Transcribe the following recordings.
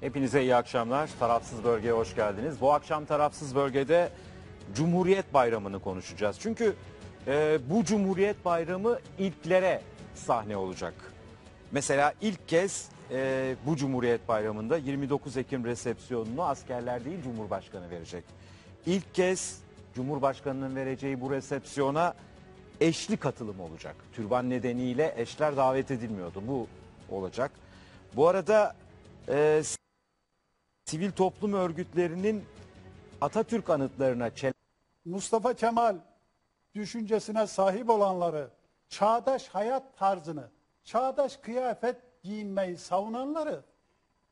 Hepinize iyi akşamlar. Tarafsız Bölge'ye hoş geldiniz. Bu akşam Tarafsız Bölge'de Cumhuriyet Bayramı'nı konuşacağız. Çünkü e, bu Cumhuriyet Bayramı ilklere sahne olacak. Mesela ilk kez e, bu Cumhuriyet Bayramı'nda 29 Ekim resepsiyonunu askerler değil Cumhurbaşkanı verecek. İlk kez Cumhurbaşkanı'nın vereceği bu resepsiyona eşli katılım olacak. Türban nedeniyle eşler davet edilmiyordu. Bu olacak. Bu arada e, sivil toplum örgütlerinin Atatürk anıtlarına Mustafa Kemal düşüncesine sahip olanları, çağdaş hayat tarzını, çağdaş kıyafet giyinmeyi savunanları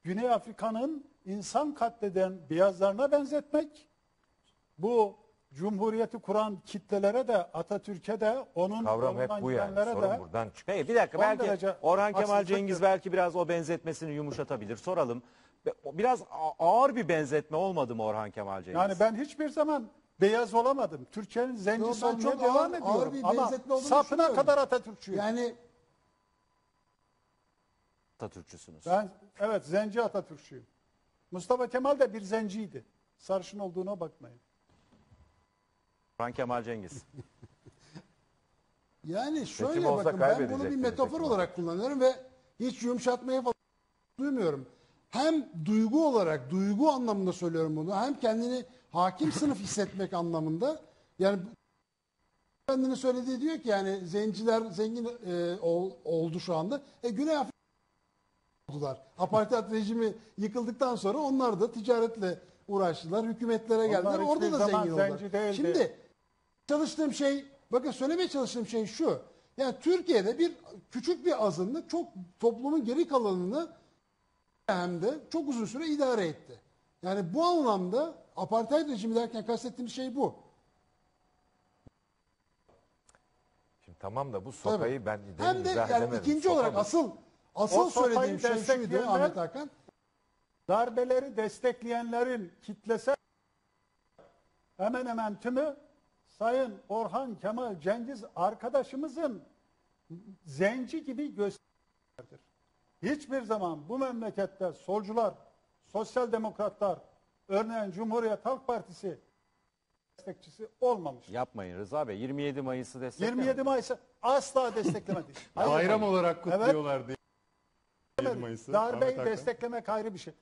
Güney Afrika'nın insan katleden beyazlarına benzetmek, bu cumhuriyeti kuran kitlelere de Atatürk'e de onun Kavram hep bu yani. gidenlere Sorun de buradan çıkıyor. Peki bir dakika Son belki derece Orhan Kemal haksızlık Cengiz belki biraz o benzetmesini yumuşatabilir. Soralım. Be- Biraz a- ağır bir benzetme olmadı mı Orhan Kemal Cengiz? Yani ben hiçbir zaman beyaz olamadım. Türkiye'nin Yo, zencisi ben olmaya çok devam ağır- ediyorum. ağır bir Ama benzetme olduğunu sapına kadar Atatürkçüyüm. Yani Atatürkçüsünüz. Ben evet zenci Atatürkçüyüm. Mustafa Kemal de bir zenciydi. Sarışın olduğuna bakmayın. Orhan Kemal Cengiz. yani şöyle Seçim olsa bakın ben bunu bir metafor seçim olarak kullanıyorum ve hiç yumuşatmaya falan duymuyorum. Hem duygu olarak, duygu anlamında söylüyorum bunu. Hem kendini hakim sınıf hissetmek anlamında. Yani kendini söylediği diyor ki yani zenciler zengin e, ol- oldu şu anda. E Güney Afrika oldular. Apartheid rejimi yıkıldıktan sonra onlar da ticaretle uğraştılar. Hükümetlere geldiler. hiçbir Orada da zaman zengin oldular. zenci değildi. Şimdi çalıştığım şey, bakın söylemeye çalıştığım şey şu. Yani Türkiye'de bir küçük bir azınlık çok toplumun geri kalanını hem de çok uzun süre idare etti. Yani bu anlamda apartheid rejimi derken kastettiğim şey bu. Şimdi tamam da bu sopayı ben Hem de yani ikinci Sopa olarak mı? asıl asıl O sopayı söylediğim şey şuydu destekleyenler- Ahmet Hakan. Darbeleri destekleyenlerin kitlesel hemen hemen tümü Sayın Orhan Kemal Cengiz arkadaşımızın zenci gibi gösterdir. Hiçbir zaman bu memlekette solcular, sosyal demokratlar, örneğin Cumhuriyet Halk Partisi destekçisi olmamış. Yapmayın Rıza Bey. 27 Mayıs'ı desteklemeyin. 27 Mayıs'ı asla desteklemedi. Hayır, Bayram olarak Evet. kutluyorlar diye. 27 Mayıs'ı. Darbeyi desteklemek ayrı bir şey.